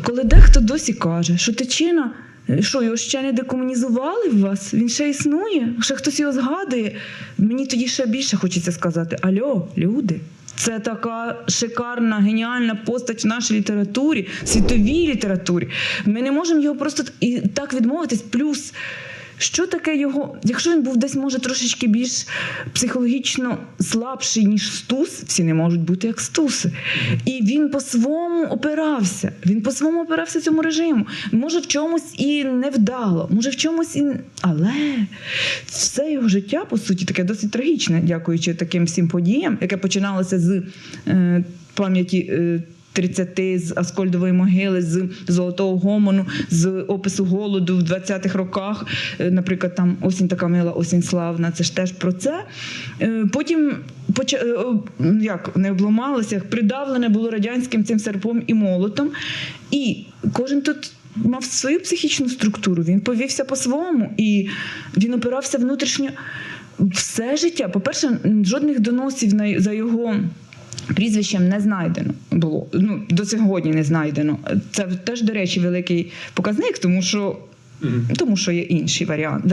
Коли дехто досі каже, що тичина, е, що його ще не декомунізували в вас, він ще існує, ще хтось його згадує. Мені тоді ще більше хочеться сказати: Альо, люди. Це така шикарна, геніальна постать в нашій літературі, світовій літературі. Ми не можемо його просто і так відмовитись. Плюс, що таке його, якщо він був десь, може, трошечки більш психологічно слабший, ніж стус, всі не можуть бути як стуси. І він по-своєму опирався. Він по-своєму опирався цьому режиму. Може, в чомусь і невдало, може, в чомусь і. Але все його життя, по суті, таке досить трагічне, дякуючи таким всім подіям, яке починалося з е, пам'яті. Е, 30 з Аскольдової могили, з Золотого гомону, з опису голоду в 20-х роках. Е, Наприклад, там осінь така мила, осінь славна. Це ж теж про це. Е, Потім е, як не обламалося, придавлене було радянським цим серпом і молотом. І кожен тут. Мав свою психічну структуру, він повівся по-своєму і він опирався внутрішньо все життя. По-перше, жодних доносів за його прізвищем не знайдено було. Ну до сьогодні не знайдено. Це теж, до речі, великий показник, тому що, тому що є інший варіант.